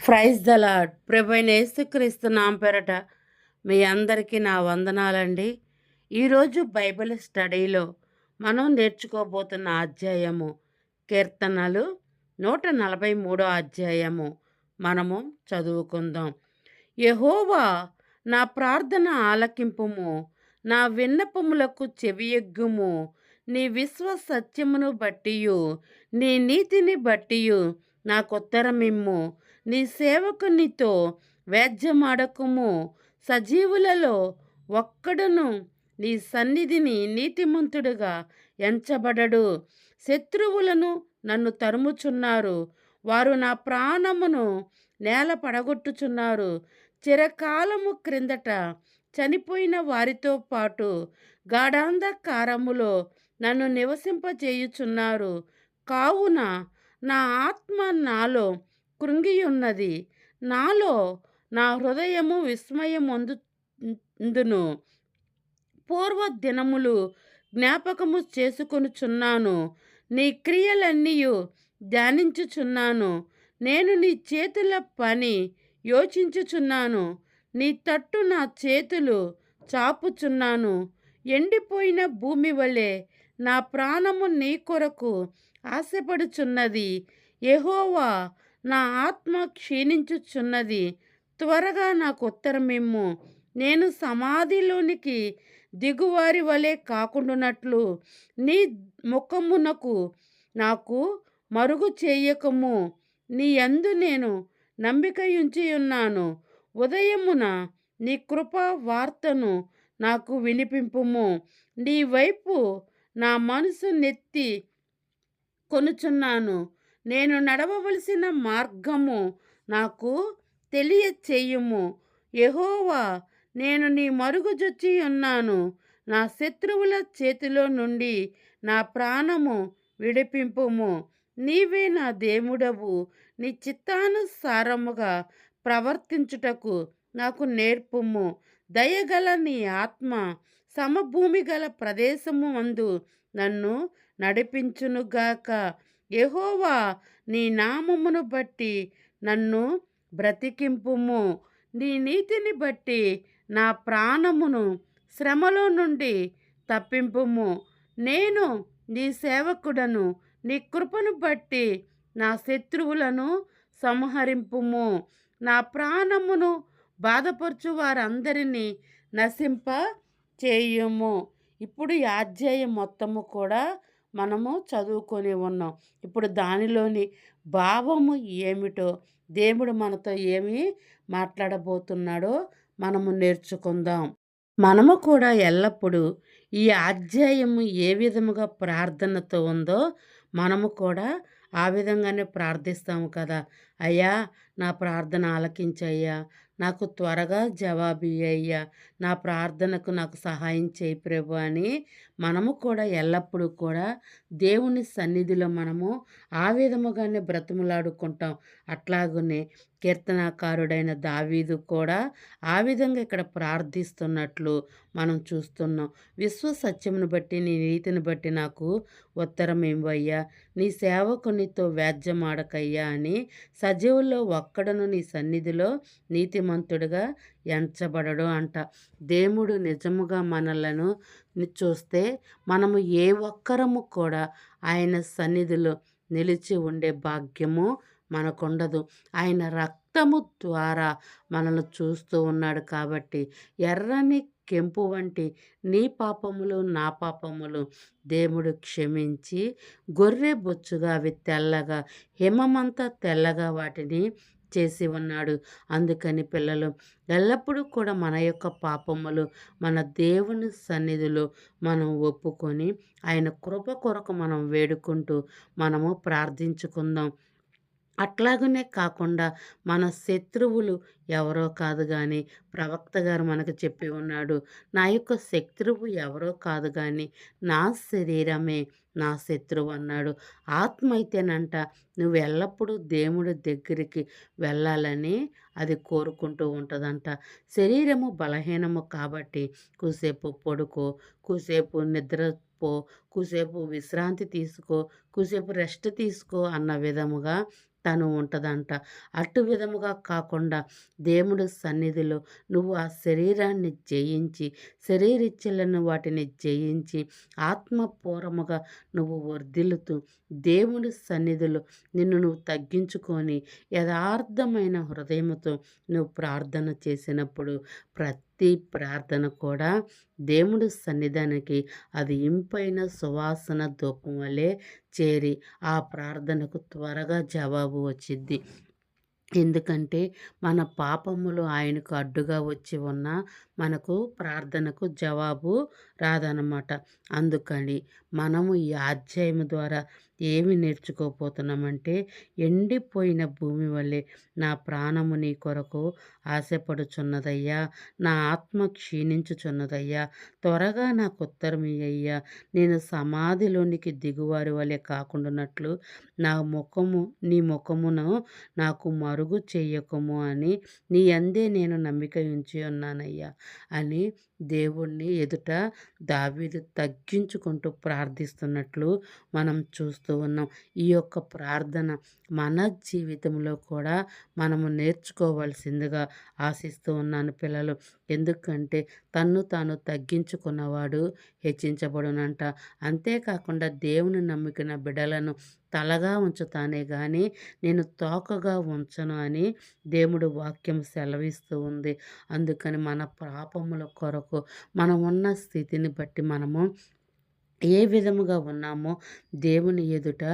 Praise the lord ప్రభైన యేసుక్రీస్తు నామ పేరట మీ అందరికీ నా వందనాలండి. ఈరోజు బైబిల్ స్టడీలో మనం నేర్చుకోబోతున్న అధ్యాయము కీర్తనలు నూట నలభై మూడో అధ్యాయము మనము చదువుకుందాం. యహోవా నా ప్రార్థన ఆలకింపుము నా విన్నపములకు చెవియగ్గుము నీ విశ్వ సత్యమును బట్టియు నీ నీతిని బట్టియు నాకుత్తరమిమ్ము నీ సేవకునితో వేద్యమాడకము. సజీవులలో ఒక్కడును నీ సన్నిధిని నీతిమంతుడుగా ఎంచబడడు. శత్రువులను నన్ను తరుముచున్నారు. వారు నా ప్రాణమును నేల పడగొట్టుచున్నారు. చిరకాలము క్రిందట చనిపోయిన వారితో పాటు గాఢాంధకారములో నన్ను నివసింపజేయుచున్నారు. కావున నా ఆత్మ నాలో కృంగియున్నది. నాలో నా హృదయము విస్మయమందును పూర్వ దినములు జ్ఞాపకము చేసుకొనుచున్నాను. నీ క్రియలన్నీయు ధ్యానించుచున్నాను. నేను నీ చేతుల పని యోచించుచున్నాను. నీ తట్టు నా చేతులు చాపుచున్నాను. ఎండిపోయిన భూమి వలె నా ప్రాణము నీ కొరకు ఆశపడుచున్నది. ఎహోవా నా ఆత్మ క్షీణించుచున్నది. త్వరగా నాకు ఉత్తరమిమ్ము నేను సమాధిలోనికి దిగువారి వలె కాకుండానట్లు నీ ముఖమునకు నాకు మరుగు చేయకము. నీ యందు నేను నమ్మిక ఉంచి ఉన్నాను. ఉదయమున నీ కృప వార్తను నాకు వినిపింపుము. నీ వైపు నా మనసు నెత్తి కొనుచున్నాను. నేను నడవవలసిన మార్గము నాకు తెలియచేయుము. యహోవా నేను నీ మరుగుజొచ్చి ఉన్నాను. నా శత్రువుల చేతిలో నుండి నా ప్రాణము విడిపింపుము. నీవే నా దేవుడవు. నీ చిత్తానుసారముగా ప్రవర్తించుటకు నాకు నేర్పుము. దయగల నీ ఆత్మ సమభూమి గల ప్రదేశము అందు నన్ను నడిపించునుగాక. యహోవా నీ నామమును బట్టి నన్ను బ్రతికింపుము. నీ నీతిని బట్టి నా ప్రాణమును శ్రమలో నుండి తప్పింపుము. నేను నీ సేవకుడను నీ కృపను బట్టి నా శత్రువులను సంహరింపుము. నా ప్రాణమును బాధపరచు వారందరినీ నశింప చేయుము ఇప్పుడు ఈ అధ్యాయం మొత్తము కూడా మనము చదువుకొని ఉన్నాం. ఇప్పుడు దానిలోని భావము ఏమిటో దేవుడు మనతో ఏమి మాట్లాడబోతున్నాడో మనము నేర్చుకుందాం. మనము కూడా ఎల్లప్పుడూ ఈ అధ్యాయము ఏ విధముగా ప్రార్థనతో ఉందో మనము కూడా ఆ విధంగానే ప్రార్థిస్తాము కదా. అయ్యా నా ప్రార్థన ఆలకించయ్యా నాకు త్వరగా జవాబు నా ప్రార్థనకు నాకు సహాయం చేయి ప్రభు అని మనము కూడా ఎల్లప్పుడూ కూడా దేవుని సన్నిధిలో మనము ఆ విధముగానే బ్రతుములాడుకుంటాం. అట్లాగనే కీర్తనాకారుడైన దావీదు కూడా ఆ విధంగా ఇక్కడ ప్రార్థిస్తున్నట్లు మనం చూస్తున్నాం. విశ్వ సత్యమును బట్టి నీ నీతిని బట్టి నాకు ఉత్తరం ఏమయ్యా నీ సేవకునితో వ్యాజ్యమాడకయ్యా అని సజీవుల్లో ఒక్కడను నీ సన్నిధిలో నీతిమంతుడుగా ఎంచబడడు అంట. దేవుడు నిజముగా మనలను చూస్తే మనము ఏ ఒక్కరము కూడా ఆయన సన్నిధిలో నిలిచి ఉండే భాగ్యము మనకుండదు. ఆయన రక్తము ద్వారా మనల్ని చూస్తూ ఉన్నాడు కాబట్టి ఎర్రని కెంపు వంటి నీ పాపములు నా పాపములు దేవుడు క్షమించి గొర్రె బొచ్చుగా అవి తెల్లగా హిమమంతా తెల్లగా వాటిని చేసి ఉన్నాడు. అందుకని పిల్లలు ఎల్లప్పుడూ కూడా మన యొక్క పాపములు మన దేవుని సన్నిధిలో మనం ఒప్పుకొని ఆయన కృప కొరకు మనం వేడుకుంటూ మనము ప్రార్థించుకుందాం. అట్లాగనే కాకుండా మన శత్రువులు ఎవరో కాదు కానీ ప్రవక్త గారు మనకు చెప్పి ఉన్నాడు నా యొక్క శత్రువు ఎవరో కాదు కానీ నా శరీరమే నా శత్రువు అన్నాడు. ఆత్మ అయితేనంట నువ్వు ఎల్లప్పుడూ దేవుడి దగ్గరికి వెళ్ళాలని అది కోరుకుంటూ ఉంటుందంట. శరీరము బలహీనము కాబట్టి కూసేపు పడుకో కూసేపు నిద్ర పో కూసేపు విశ్రాంతి తీసుకో కూసేపు రెస్ట్ తీసుకో అన్న విధముగా తను ఉంటుందంట. అటు విధముగా కాకుండా దేవుడు సన్నిధిలో నువ్వు ఆ శరీరాన్ని జయించి శరీరిచ్చలను వాటిని జయించి ఆత్మపూర్వముగా నువ్వు వర్ధిల్లుతూ దేవుడి సన్నిధిలో నిన్ను నువ్వు తగ్గించుకొని యథార్థమైన హృదయముతో నువ్వు ప్రార్థన చేసినప్పుడు ప్రతి ప్రార్థన కూడా దేవుడు సన్నిధానికి. అది ఇంపైన సువాసన ధూపం వలె చేరి ఆ ప్రార్థనకు త్వరగా జవాబు వచ్చింది ఎందుకంటే మన పాపములు ఆయనకు అడ్డుగా వచ్చి ఉన్న మనకు ప్రార్థనకు జవాబు రాదనమాట అందుకని మనము ఈ అధ్యాయం ద్వారా ఏమి నేర్చుకోపోతున్నామంటే ఎండిపోయిన భూమి వల్లే నా ప్రాణము నీ కొరకు ఆశపడుచున్నదయ్యా. నా ఆత్మ క్షీణించుచున్నదయ్యా. త్వరగా నాకు ఉత్తరం అయ్యా నేను సమాధిలోనికి దిగువారి వలె కాకుండానట్లు నా ముఖము నీ ముఖమును నాకు మరుగు చెయ్యకము అని నీ అందే నేను నమ్మిక ఉంచి ఉన్నానయ్యా అని దేవుణ్ణి ఎదుట దావీదు తగ్గించుకుంటూ ప్రార్థిస్తున్నట్లు మనం చూస్తూ ఉన్నాం. ఈ యొక్క ప్రార్థన మన జీవితంలో కూడా మనము నేర్చుకోవాల్సిందిగా ఆశిస్తూ ఉన్నాను పిల్లలు. ఎందుకంటే తన్ను తాను తగ్గించుకున్నవాడు హెచ్చించబడునంట. అంతేకాకుండా దేవుని నమ్ముకున్న బిడలను తలగా ఉంచుతానే కానీ నేను తోకగా ఉంచను అని దేవుడు వాక్యం సెలవిస్తూ ఉంది. అందుకని మన పాపముల కొరకు మనం ఉన్న స్థితిని బట్టి మనము ఏ విధముగా ఉన్నామో దేవుని ఎదుట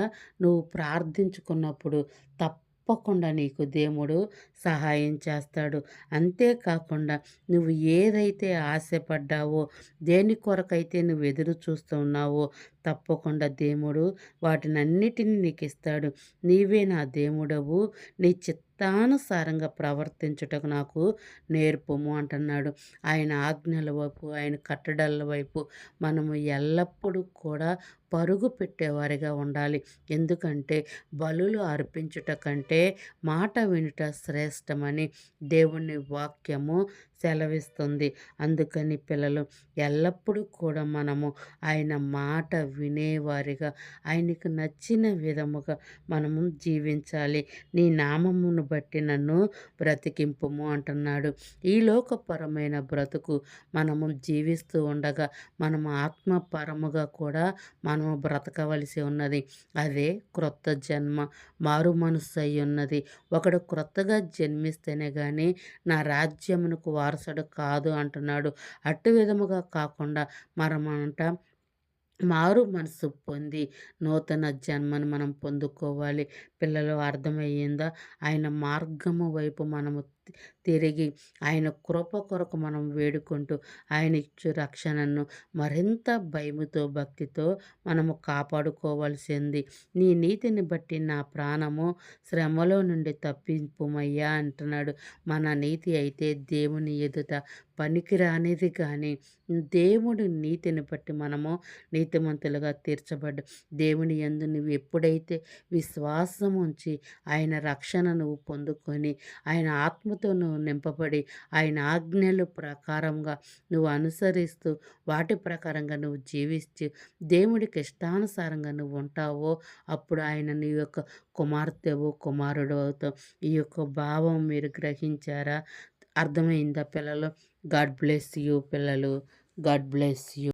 నువ్వు ప్రార్థించుకున్నప్పుడు తప్ప తప్పకుండా నీకు దేవుడు సహాయం చేస్తాడు. అంతేకాకుండా నువ్వు ఏదైతే ఆశపడ్డావో దేని కొరకైతే నువ్వు ఎదురు చూస్తూ ఉన్నావో తప్పకుండా దేవుడు వాటినన్నిటిని నీకు ఇస్తాడు. నీవే నా దేవుడవు నీ ఇష్టానుసారంగా ప్రవర్తించుటకు నాకు నేర్పము అంటున్నాడు. ఆయన ఆజ్ఞల వైపు ఆయన కట్టడల వైపు మనము ఎల్లప్పుడూ కూడా పరుగు పెట్టేవారిగా ఉండాలి. ఎందుకంటే బలులు అర్పించుట కంటే మాట వినుట శ్రేష్టమని దేవుని వాక్యము సెలవిస్తుంది. అందుకని పిల్లలు ఎల్లప్పుడూ కూడా మనము ఆయన మాట వినేవారిగా ఆయనకు నచ్చిన విధముగా మనము జీవించాలి. నీ నామమును బట్టి నన్ను బ్రతికింపుము అంటున్నాడు. ఈ లోకపరమైన బ్రతుకు మనము జీవిస్తూ ఉండగా మనము ఆత్మపరముగా కూడా మనం మనము బ్రతకవలసి ఉన్నది. అదే క్రొత్త జన్మ మారు మనసు అయి ఉన్నది. ఒకడు క్రొత్తగా జన్మిస్తేనే కానీ నా రాజ్యమునకు వారసుడు కాదు అంటున్నాడు. అట్టు విధముగా కాకుండా మనమంట మారు మనసు పొంది నూతన జన్మను మనం పొందుకోవాలి. పిల్లలు అర్థమయ్యిందా? ఆయన మార్గము వైపు మనము తిరిగి ఆయన కృప కొరకు మనం వేడుకుంటూ ఆయన ఇచ్చు రక్షణను మరింత భయముతో భక్తితో మనము కాపాడుకోవాల్సింది. నీ నీతిని బట్టి నా ప్రాణము శ్రమలో నుండి తప్పింపుమయ్యా అంటున్నాడు. మన నీతి అయితే దేవుని ఎదుట పనికిరానిది కానీ దేవుడి నీతిని బట్టి మనము నీతిమంతులుగా తీర్చబడ్డ దేవుని ఎందు నువ్వు ఎప్పుడైతే విశ్వాసం ఉంచి ఆయన రక్షణ నువ్వు పొందుకొని ఆయన ఆత్మ నువ్వు నింపబడి ఆయన ఆజ్ఞలు ప్రకారంగా నువ్వు అనుసరిస్తూ వాటి ప్రకారంగా నువ్వు జీవిస్తూ దేవుడికి ఇష్టానుసారంగా నువ్వు ఉంటావో అప్పుడు ఆయన నీ యొక్క కుమార్తెవు కుమారుడు అవుతావు ఈ యొక్క భావం మీరు గ్రహించారా? అర్థమైందా పిల్లలు? గాడ్ బ్లెస్ యూ పిల్లలు. God bless you.